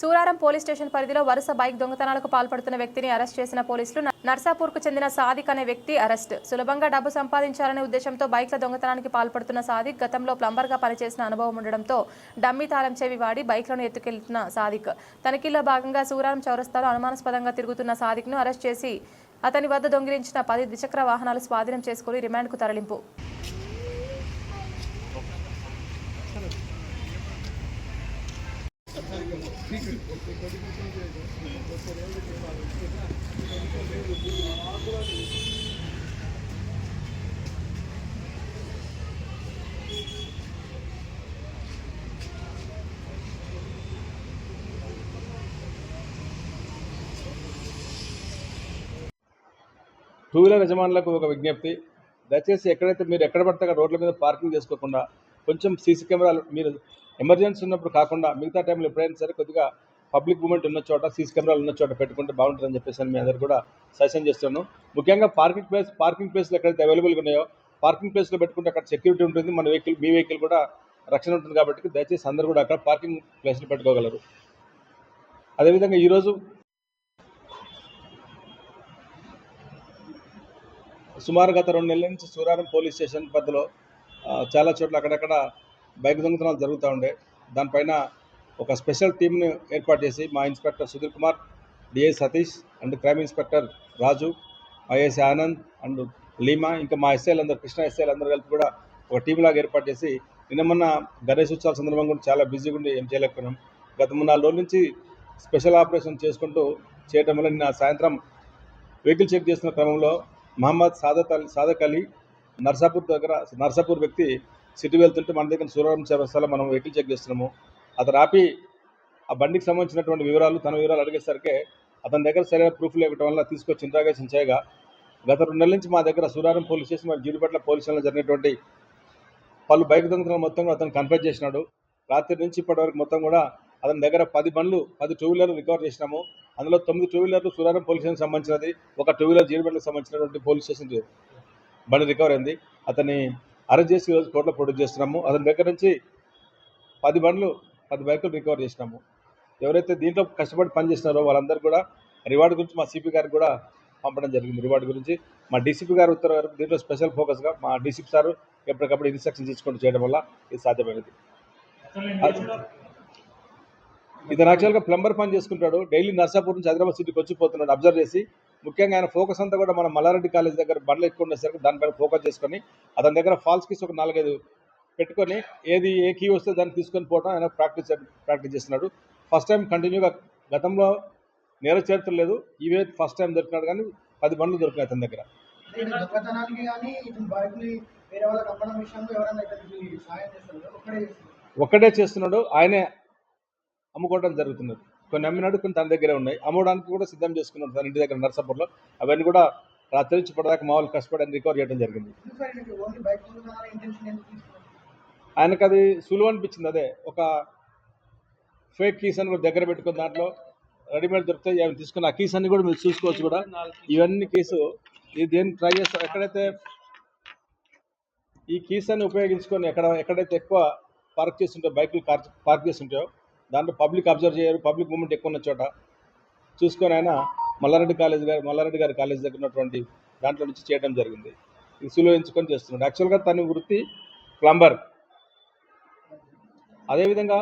Suraram police station పరిధిలో వరుస bike దొంగతనాలకు పాల్పడుతున్న వ్యక్తిని అరెస్ట్ చేసిన పోలీసులు నర్సాపూర్కు చెందిన సాదిక్ అనే వ్యక్తి అరెస్ట్. సులభంగా డబ్బు సంపాదించాలనే ఉద్దేశంతో బైక్ల దొంగతనానికి పాల్పడుతున్న సాదిక్ గతంలో ప్లంబర్గా పనిచేసిన అనుభవం ఉండడంతో డమ్మీ తాళం చెవి వాడి బైక్లను ఎత్తుకెళ్తున్న సాదిక్. తనిఖీల్లో భాగంగా సూరారం చౌరస్తాలో అనుమానాస్పదంగా తిరుగుతున్న సాదిక్ను అరెస్ట్ చేసి అతని వద్ద దొంగిలించిన పది ద్విచక్ర వాహనాలు స్వాధీనం చేసుకుని రిమాండ్కు తరలింపు. టూ వీలర్ యజమానులకు ఒక విజ్ఞప్తి. దయచేసి ఎక్కడైతే మీరు ఎక్కడ పడితే రోడ్ల మీద పార్కింగ్ చేసుకోకుండా కొంచెం సీసీ కెమెరాలు మీరు ఎమర్జెన్సీ ఉన్నప్పుడు కాకుండా మిగతా టైంలో ఎప్పుడైనా సరే కొద్దిగా పబ్లిక్ మూమెంట్ ఉన్న చోట సీసీ కెమెరాలు ఉన్న చోట పెట్టుకుంటే బాగుంటుందని చెప్పేసి మీ అందరు కూడా సజెషన్ చేస్తున్నాను. ముఖ్యంగా పార్కింగ్ ప్లేస్ పార్కింగ్ ప్లేస్లు ఎక్కడైతే అవైలబుల్గా ఉన్నాయో పార్కింగ్ ప్లేస్లో పెట్టుకుంటే అక్కడ సెక్యూరిటీ ఉంటుంది. మన వెహికల్ మీ వెహికల్ కూడా రక్షణ ఉంటుంది కాబట్టి దయచేసి అందరూ కూడా అక్కడ పార్కింగ్ ప్లేస్లు పెట్టుకోగలరు. అదేవిధంగా ఈరోజు సుమారు గత రెండు నెలల నుంచి సూరారం పోలీస్ స్టేషన్ పరిధిలో చాలా చోట్ల అక్కడక్కడ బైక్ దొంగతనాలు జరుగుతూ ఉండే. దానిపైన ఒక స్పెషల్ టీంను ఏర్పాటు చేసి మా inspector Sudheer Kumar DI Satish and crime inspector Raju IS Anand and Leema ఇంకా మా ఎస్ఐలు అందరూ కృష్ణ ఎస్ఐలు అందరూ కలిపి కూడా ఒక టీం లాగా ఏర్పాటు చేసి నిన్న మొన్న గణేష్ ఉత్సవాల సందర్భంగా కూడా చాలా బిజీగా ఉండి ఏం చేయలేకపోయినాం. గత మూడు నాలుగు రోజుల నుంచి స్పెషల్ ఆపరేషన్ చేసుకుంటూ చేయడం వల్ల నిన్న సాయంత్రం వెహికల్ చెక్ చేస్తున్న క్రమంలో మహమ్మద్ సాదత్ అలీ సాదక్ అలీ నర్సాపూర్ దగ్గర నర్సాపూర్ వ్యక్తి సిటీ వెళ్తుంటే మన దగ్గర సూరవరం చౌరస్తాలో మనం వెహికల్ చెక్ చేస్తున్నాము. అతను ఆపి ఆ బండికి సంబంధించినటువంటి వివరాలు తన వివరాలు అడిగేసరికి అతని దగ్గర సరైన ప్రూఫ్ లేకపోవడం వల్ల తీసుకొచ్చి ఇంట్రాగేషన్ చేయగా గత రెండు నెలల నుంచి మా దగ్గర సూరారం పోలీస్ స్టేషన్ మరియు జీడిపట్ల పోలీస్ స్టేషన్లో జరిగినటువంటి పలు బైక్ దొంగతనాలు మొత్తం కూడా అతను కన్ఫర్మ్ చేసినాడు. రాత్రి నుంచి ఇప్పటివరకు మొత్తం కూడా అతని దగ్గర పది బండ్లు పది టూ వీలర్లు రికవర్ చేసినాము. అందులో తొమ్మిది టూ వీలర్లు సూరారం పోలీస్ స్టేషన్ సంబంధించినది ఒక టూ వీలర్ జీడిపట్లకు సంబంధించినటువంటి పోలీస్ స్టేషన్ బండి రికవర్ అయింది. అతని అరెస్ట్ చేసి ఈరోజు కోర్టులో ప్రొడ్యూస్ చేస్తున్నాము. అతని దగ్గర నుంచి పది బండ్లు పది బైకులు రికవర్ చేసినాము. ఎవరైతే దీంట్లో కష్టపడి పనిచేస్తున్నారో వాళ్ళందరూ కూడా రివార్డు గురించి మా సిపి గారికి కూడా పంపడం జరిగింది. రివార్డు గురించి మా డీసీపీ గారు ఉత్తర్వు గారు దీంట్లో స్పెషల్ ఫోకస్గా మా డీసీపీ సార్ ఎప్పటికప్పుడు ఇన్స్ట్రక్షన్స్ తీసుకొని చేయడం వల్ల ఇది సాధ్యమైనది. ఇతను యాక్చువల్గా ప్లంబర్ పని చేసుకుంటాడు. డైలీ నర్సాపూర్ నుంచి హైదరాబాద్ సిటీకి వచ్చిపోతున్నాడు అబ్జర్వ్ చేసి ముఖ్యంగా ఆయన ఫోకస్ అంతా కూడా మన మల్లారెడ్డి కాలేజ్ దగ్గర బండ్లు ఎక్కువ ఉండేసరికి దానిపైన ఫోకస్ చేసుకొని అతని దగ్గర ఫాల్స్ కీస్ ఒక నాలుగైదు పెట్టుకొని ఏది ఏ కీ వస్తే దాన్ని తీసుకొని పోవడం ఆయన ప్రాక్టీస్ ప్రాక్టీస్ చేస్తున్నాడు. ఫస్ట్ టైం కంటిన్యూగా గతంలో నేర చరిత్ర లేదు ఇవే ఫస్ట్ టైం దొరికినాడు కానీ పది బండ్లు దొరికినాయి అతని దగ్గర. ఒక్కడే చేస్తున్నాడు. ఆయనే అమ్ముకోవడం జరుగుతున్నది. కొన్ని అమ్మినాడు కొన్ని తన దగ్గరే ఉన్నాయి. అమ్మడానికి కూడా సిద్ధం చేసుకున్నాడు తన ఇంటి దగ్గర నర్సాపూర్లో. అవన్నీ కూడా రాత్రి నుంచి ఇప్పటిదాకా మామూలు కష్టపడి రికవర్ చేయడం జరిగింది. ఆయనకు అది సులువు అనిపించింది అదే. ఒక ఫేక్ కీస్ అని కూడా దగ్గర పెట్టుకున్న దాంట్లో రెడీమేడ్ దొరుకుతాయి అవి తీసుకున్న ఆ కీస్ అన్ని కూడా మీరు చూసుకోవచ్చు కూడా. ఇవన్నీ కేసు ఇది దేన్ని ట్రై చేస్తారు ఎక్కడైతే ఈ కీస్ అన్ని ఉపయోగించుకొని ఎక్కడ ఎక్కడైతే ఎక్కువ పార్క్ చేస్తుంటాయో బైకులు పార్క్ చేస్తుంటాయో దాంట్లో పబ్లిక్ అబ్జర్వ్ చేయరు పబ్లిక్ మూమెంట్ ఎక్కువ ఉన్న చోట. చూసుకొని ఆయన మల్లారెడ్డి కాలేజ్ గారు మల్లారెడ్డి గారి కాలేజ్ దగ్గర ఉన్నటువంటి దాంట్లో నుంచి చేయడం జరిగింది. ఇది సులభించుకొని చేస్తున్నాడు. యాక్చువల్గా తన వృత్తి ప్లంబర్. అదేవిధంగా